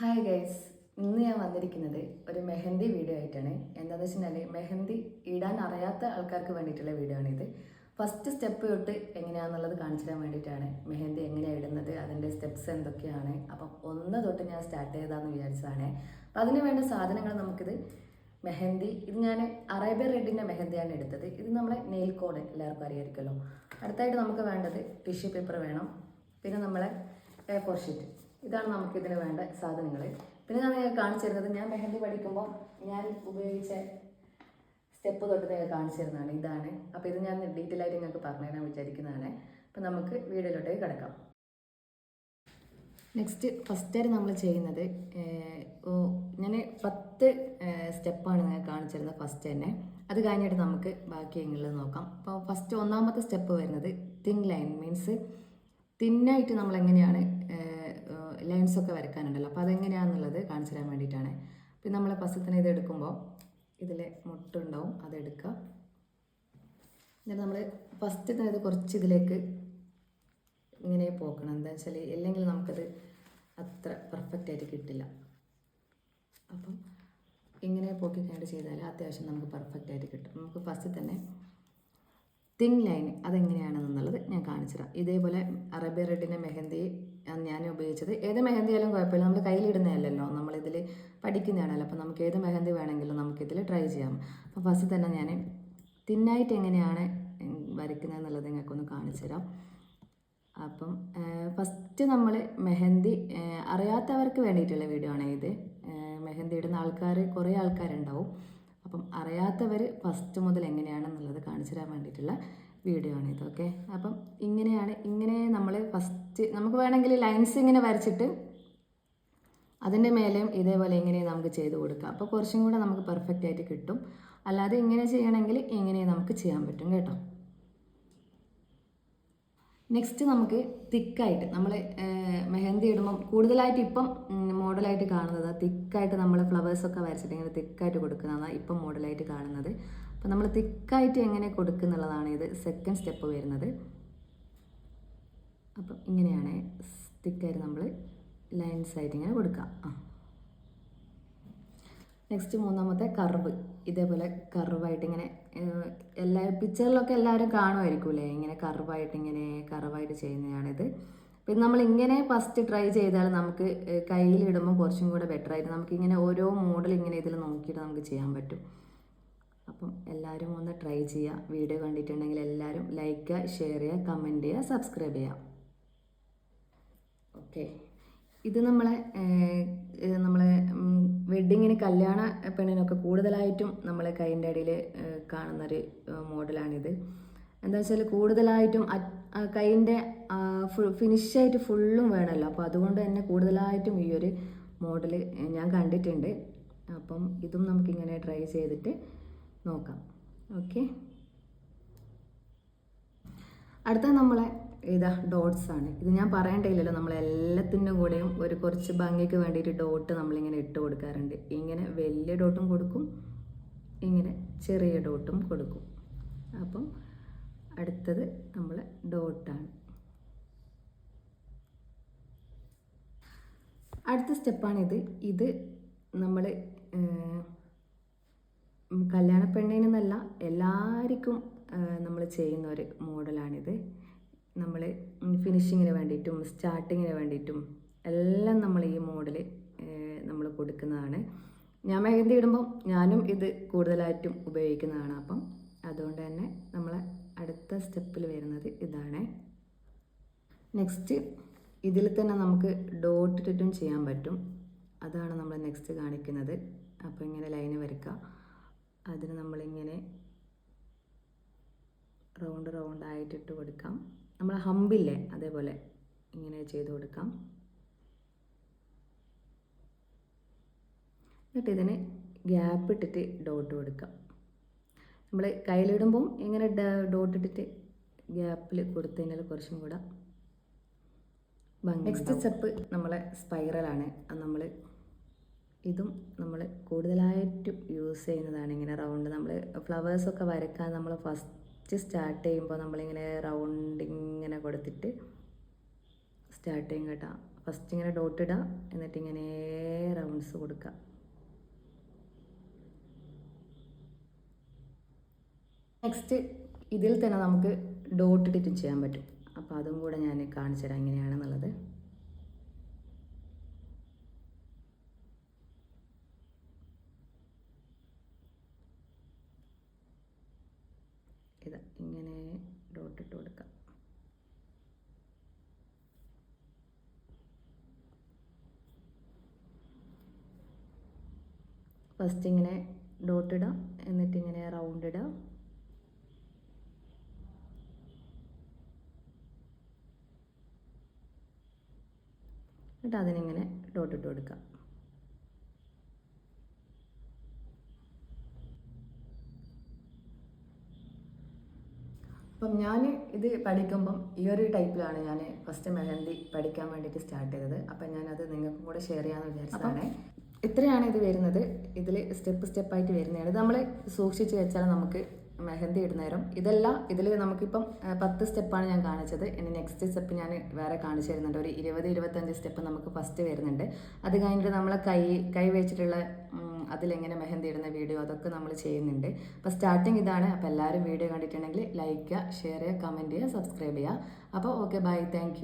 Hi guys ഇന്ന് ഞാൻ വന്നിരിക്കുന്നത് ഒരു മെഹന്തി വീഡിയോ ആയിട്ടാണ്. എന്താണെന്ന് വെച്ചിട്ടുണ്ടെങ്കിൽ മെഹന്തി ഇടാൻ അറിയാത്ത ആൾക്കാർക്ക് വേണ്ടിയിട്ടുള്ള വീഡിയോ ആണിത്. ഫസ്റ്റ് സ്റ്റെപ്പ് തൊട്ട് എങ്ങനെയാണെന്നുള്ളത് കാണിച്ചു തരാൻ വേണ്ടിയിട്ടാണ് മെഹന്തി എങ്ങനെയാണ് ഇടുന്നത് അതിന്റെ സ്റ്റെപ്സ് എന്തൊക്കെയാണ്. അപ്പം ഒന്ന് തൊട്ട് ഞാൻ സ്റ്റാർട്ട് ചെയ്താന്ന് വിചാരിച്ചതാണ്. അപ്പം അതിന് വേണ്ട സാധനങ്ങൾ നമുക്കിത് മെഹന്തി ഇത് ഞാൻ അറേബ്യ റെഡിന്റെ മെഹന്തിയാണ് എടുത്തത്. ഇത് നമ്മളെ നെയിൽ കോഡ് എല്ലാവർക്കും അറിയായിരിക്കുമല്ലോ. അടുത്തായിട്ട് നമുക്ക് വേണ്ടത് ടിഷ്യൂ പേപ്പർ വേണം. പിന്നെ നമ്മളെ എ ഫോർ ഷീറ്റ് ഇതാണ് നമുക്ക് ഇതിന് വേണ്ട സാധനങ്ങൾ പിന്നെ ഞാൻ നിങ്ങൾക്ക് കാണിച്ചു തരുന്നത് ഞാൻ മെഹന്തി പഠിക്കുമ്പോൾ ഞാൻ ഉപയോഗിച്ച സ്റ്റെപ്പ് തൊട്ട് നിങ്ങൾ കാണിച്ചു തരുന്നതാണ്. ഇതാണ്. അപ്പോൾ ഇത് ഞാൻ ഡീറ്റെയിൽ ആയിട്ട് നിങ്ങൾക്ക് പറഞ്ഞു തരാൻ വിചാരിക്കുന്നതാണ്. അപ്പോൾ നമുക്ക് വീഡിയോയിലോട്ടേക്ക് കിടക്കാം. നെക്സ്റ്റ് ഫസ്റ്റ് ഫസ്റ്റായിട്ട് നമ്മൾ ചെയ്യുന്നത് ഞാൻ പത്ത് സ്റ്റെപ്പാണ് നിങ്ങൾ കാണിച്ചു തരുന്നത് ഫസ്റ്റ് തന്നെ. അത് കഴിഞ്ഞിട്ട് നമുക്ക് ബാക്കി എങ്ങനെയുള്ളത് നോക്കാം. അപ്പോൾ ഫസ്റ്റ് ഒന്നാമത്തെ സ്റ്റെപ്പ് വരുന്നത് തിൻ ലൈൻ മീൻസ് തിന്നായിട്ട് നമ്മൾ എങ്ങനെയാണ് ലൈൻസ് ഒക്കെ വരയ്ക്കാനുണ്ടല്ലോ. അപ്പോൾ അതെങ്ങനെയാണെന്നുള്ളത് കാണിച്ചു തരാൻ വേണ്ടിയിട്ടാണ്. പിന്നെ നമ്മൾ പസത്തിന് ഇത് എടുക്കുമ്പോൾ ഇതിൽ മുട്ടുണ്ടാവും. അതെടുക്കുക എന്നിട്ട് നമ്മൾ ഫസ്റ്റ് തന്നെ കുറച്ച് ഇതിലേക്ക് ഇങ്ങനെ പോക്കണം. എന്താ വെച്ചാൽ ഇല്ലെങ്കിൽ നമുക്കത് അത്ര പെർഫെക്റ്റ് ആയിട്ട് കിട്ടില്ല. അപ്പം ഇങ്ങനെ പോക്കി കണ്ട് ചെയ്താൽ അത്യാവശ്യം നമുക്ക് പെർഫെക്റ്റ് ആയിട്ട് കിട്ടും. നമുക്ക് ഫസ്റ്റ് തന്നെ തിങ് ലൈൻ അതെങ്ങനെയാണെന്നുള്ളത് ഞാൻ കാണിച്ചു ഇതേപോലെ അറബി റെഡിന്റെ മെഹന്തി ഞാൻ ഉപയോഗിച്ചത്. ഏത് മെഹന്തി ആയാലും കുഴപ്പമില്ല. നമ്മൾ കയ്യിലിടുന്നതല്ലല്ലോ. നമ്മളിതിൽ പഠിക്കുന്നതാണല്ലോ. അപ്പോൾ നമുക്ക് ഏത് മെഹന്തി വേണമെങ്കിലും നമുക്കിതിൽ ട്രൈ ചെയ്യാം. അപ്പോൾ ഫസ്റ്റ് തന്നെ ഞാൻ തിന്നായിട്ട് എങ്ങനെയാണ് വരയ്ക്കുന്നത് എന്നുള്ളത് നിങ്ങൾക്കൊന്ന് കാണിച്ചു തരാം അപ്പം ഫസ്റ്റ് നമ്മൾ മെഹന്തി അറിയാത്തവർക്ക് വേണ്ടിയിട്ടുള്ള വീഡിയോ ആണ് ഇത്. മെഹന്തി ഇടുന്ന ആൾക്കാർ കുറേ ആൾക്കാരുണ്ടാവും. അപ്പം അറിയാത്തവർ ഫസ്റ്റ് മുതൽ എങ്ങനെയാണെന്നുള്ളത് കാണിച്ചു തരാൻ വേണ്ടിയിട്ടുള്ള വീഡിയോ ആണ് ഇത് ഓക്കെ അപ്പം ഇങ്ങനെയാണ് ഇങ്ങനെ നമ്മൾ ഫസ്റ്റ് നമുക്ക് വേണമെങ്കിൽ ലൈൻസ് ഇങ്ങനെ വരച്ചിട്ട് അതിന്റെ മേലെയും ഇതേപോലെ ഇങ്ങനെ നമുക്ക് ചെയ്ത് കൊടുക്കാം. അപ്പോൾ കുറച്ചും കൂടെ നമുക്ക് പെർഫെക്റ്റ് ആയിട്ട് കിട്ടും. അല്ലാതെ ഇങ്ങനെ ചെയ്യണമെങ്കിൽ ഇങ്ങനെ നമുക്ക് ചെയ്യാൻ പറ്റും കേട്ടോ. നെക്സ്റ്റ് നമുക്ക് തിക്കായിട്ട് നമ്മൾ മെഹന്തി ഇടുമ്പം കൂടുതലായിട്ട് ഇപ്പം മോഡലായിട്ട് കാണുന്നത് തിക്കായിട്ട് നമ്മൾ ഫ്ലവേഴ്സൊക്കെ വരച്ചിട്ട് ഇങ്ങനെ തിക്കായിട്ട് കൊടുക്കുന്നതാണ് ഇപ്പം മോഡലായിട്ട് കാണുന്നത്. അപ്പം നമ്മൾ തിക്കായിട്ട് എങ്ങനെ കൊടുക്കുക എന്നുള്ളതാണ് ഇത് സെക്കൻഡ് സ്റ്റെപ്പ് വരുന്നത്. അപ്പം ഇങ്ങനെയാണ് തിക്കായിട്ട് നമ്മൾ ലൈൻസ് ആയിട്ട് ഇങ്ങനെ കൊടുക്കുക ആ. നെക്സ്റ്റ് മൂന്നാമത്തെ കർവ് ഇതേപോലെ കർവായിട്ട് ഇങ്ങനെ എല്ലാ പിക്ചറിലൊക്കെ എല്ലാവരും കാണുമായിരിക്കൂലേ ഇങ്ങനെ കർവായിട്ട് ഇങ്ങനെ കർവായിട്ട് ചെയ്യുന്നതാണിത്. പിന്നെ നമ്മൾ ഇങ്ങനെ ഫസ്റ്റ് ട്രൈ ചെയ്താൽ നമുക്ക് കയ്യിലിടുമ്പോൾ കുറച്ചും കൂടെ ബെറ്റർ ആയിട്ട് നമുക്ക് ഇങ്ങനെ ഓരോ മോഡൽ ഇങ്ങനെ ഇതിൽ നോക്കിയിട്ട് നമുക്ക് ചെയ്യാൻ പറ്റും. അപ്പം എല്ലാവരും ഒന്ന് ട്രൈ ചെയ്യുക വീഡിയോ കണ്ടിട്ടുണ്ടെങ്കിൽ എല്ലാവരും ലൈക്ക് ഷെയർ ചെയ്യുക കമന്റ് ചെയ്യുക സബ്സ്ക്രൈബ് ചെയ്യുക ഓക്കെ ഇത് നമ്മളെ നമ്മളെ വെഡ്ഡിങ്ങിന് കല്യാണ പെണ്ണിനൊക്കെ കൂടുതലായിട്ടും നമ്മളെ കൈന്റെ അടിയിൽ കാണുന്നൊരു മോഡലാണിത്. എന്താ വെച്ചാൽ കൂടുതലായിട്ടും കൈന്റെ ഫിനിഷായിട്ട് ഫുള്ളും വേണമല്ലോ. അപ്പോൾ അതുകൊണ്ട് തന്നെ കൂടുതലായിട്ടും ഈ ഒരു മോഡൽ ഞാൻ കണ്ടിട്ടുണ്ട്. അപ്പം ഇതും നമുക്കിങ്ങനെ ട്രൈ ചെയ്തിട്ട് നോക്കാം. ഓക്കെ അടുത്ത നമ്മളെ ഇതാ ഡോട്ട്സ് ആണ്. ഇത് ഞാൻ പറയണ്ടല്ലോ നമ്മൾ എല്ലാത്തിന്റെ കൂടെയും ഒരു കുറച്ച് ഭംഗിക്ക് വേണ്ടിയിട്ട് ഡോട്ട് നമ്മളിങ്ങനെ ഇട്ട് കൊടുക്കാറുണ്ട്. ഇങ്ങനെ വലിയ ഡോട്ടും കൊടുക്കും ഇങ്ങനെ ചെറിയ ഡോട്ടും കൊടുക്കും. അപ്പം അടുത്തത് നമ്മൾ ഡോട്ടാണ് അടുത്ത സ്റ്റെപ്പാണിത്. ഇത് നമ്മൾ കല്യാണ പെണ്ണിനെന്നല്ല എല്ലാവർക്കും നമ്മൾ ചെയ്യുന്ന ഒരു മോഡലാണിത്. നമ്മൾ ഫിനിഷിങ്ങിന് വേണ്ടിയിട്ടും സ്റ്റാർട്ടിങ്ങിന് വേണ്ടിയിട്ടും എല്ലാം നമ്മൾ ഈ മോഡൽ നമ്മൾ കൊടുക്കുന്നതാണ്. ഞാൻ മെഹന്തി ഇടുമ്പോൾ ഞാനും ഇത് കൂടുതലായിട്ടും ഉപയോഗിക്കുന്നതാണ് അപ്പം. അതുകൊണ്ട് തന്നെ നമ്മൾ അടുത്ത സ്റ്റെപ്പിൽ വരുന്നത് ഇതാണ്. നെക്സ്റ്റ് ഇതിൽ തന്നെ നമുക്ക് ഡോട്ട് ചെയ്യാൻ പറ്റും. അതാണ് നമ്മൾ നെക്സ്റ്റ് കാണിക്കുന്നത്. അപ്പോൾ ഇങ്ങനെ ലൈന് വരയ്ക്കുക അതിന് നമ്മളിങ്ങനെ റൗണ്ട് റൗണ്ട് ആയിട്ട് ഇട്ട് കൊടുക്കാം നമ്മൾ ഹമ്പില്ലേ അതേപോലെ ഇങ്ങനെ ചെയ്ത് കൊടുക്കാം. എന്നിട്ട് ഇതിന് ഗ്യാപ്പ് ഇട്ടിട്ട് ഡോട്ട് കൊടുക്കാം. നമ്മൾ കയ്യിലിടുമ്പോൾ ഇങ്ങനെ ഡോട്ട് ഇട്ടിട്ട് ഗ്യാപ്പിൽ കൊടുത്തു കഴിഞ്ഞാൽ കുറച്ചും കൂടെ നെക്സ്റ്റ് സ്റ്റെപ്പ് നമ്മളെ സ്പൈറലാണ് അത് നമ്മൾ ഇതും നമ്മൾ കൂടുതലായിട്ട് യൂസ് ചെയ്യുന്നതാണ്. ഇങ്ങനെ റൗണ്ട് നമ്മൾ ഫ്ലവേഴ്സൊക്കെ വരയ്ക്കാൻ നമ്മൾ ഫസ്റ്റ് സ്റ്റാർട്ട് ചെയ്യുമ്പോൾ നമ്മളിങ്ങനെ റൗണ്ട് ഇങ്ങനെ കൊടുത്തിട്ട് സ്റ്റാർട്ട് ചെയ്യും കേട്ടോ. ഫസ്റ്റ് ഇങ്ങനെ ഡോട്ട് ഇടുക എന്നിട്ട് ഇങ്ങനെ റൗണ്ട്സ് കൊടുക്കുക നെക്സ്റ്റ് ഇതിൽ തന്നെ നമുക്ക് ഡോട്ട് ഇട്ടിട്ടും ചെയ്യാൻ പറ്റും. അപ്പോൾ അതും കൂടെ ഞാൻ കാണിച്ചു തരാം എങ്ങനെയാണെന്നുള്ളത് ഇത് ഇങ്ങനെ ഡോട്ട് ഇട്ട് കൊടുക്കാം. ഫസ്റ്റ് ഇങ്ങനെ ഡോട്ട് ഇടാം. എന്നിട്ട് ഇങ്ങനെ റൗണ്ട് ഇടാം. എന്നിട്ട് അതിനിങ്ങനെ ഡോട്ട് ഇട്ട് കൊടുക്കാം. അപ്പം ഞാൻ ഇത് പഠിക്കുമ്പം ഈ ഒരു ടൈപ്പിലാണ് ഞാൻ ഫസ്റ്റ് മെഹന്തി പഠിക്കാൻ വേണ്ടിയിട്ട് സ്റ്റാർട്ട് ചെയ്തത്. അപ്പം ഞാനത് നിങ്ങൾക്കും കൂടെ ഷെയർ ചെയ്യാമെന്ന് വിചാരിച്ചതാണ്. ഇത്രയാണ് ഇത് വരുന്നത്. ഇതിൽ സ്റ്റെപ്പ് സ്റ്റെപ്പായിട്ട് വരുന്നതാണ്. ഇത് നമ്മൾ സൂക്ഷിച്ച് വെച്ചാൽ നമുക്ക് മെഹന്തി ഇടുന്നേരം ഇതെല്ലാം ഇതിൽ നമുക്കിപ്പം പത്ത് സ്റ്റെപ്പാണ് ഞാൻ കാണിച്ചത്. ഇനി നെക്സ്റ്റ് സ്റ്റെപ്പ് ഞാൻ വേറെ കാണിച്ചു തരുന്നുണ്ട്. ഒരു ഇരുപത് ഇരുപത്തഞ്ച് സ്റ്റെപ്പ് നമുക്ക് ഫസ്റ്റ് വരുന്നുണ്ട്. അത് കഴിഞ്ഞിട്ട് നമ്മളെ കൈ കൈ വെച്ചിട്ടുള്ള അതിലെങ്ങനെ മെഹന്തി ഇടുന്ന വീഡിയോ അതൊക്കെ നമ്മൾ ചെയ്യുന്നുണ്ട്. അപ്പോൾ സ്റ്റാർട്ടിങ് ഇതാണ്. അപ്പോൾ എല്ലാവരും വീഡിയോ കണ്ടിട്ടുണ്ടെങ്കിൽ ലൈക്ക് ചെയ്യുക ഷെയർ ചെയ്യുക കമന്റ് ചെയ്യുക സബ്സ്ക്രൈബ് ചെയ്യുക. അപ്പോൾ ഓക്കെ ബൈ താങ്ക്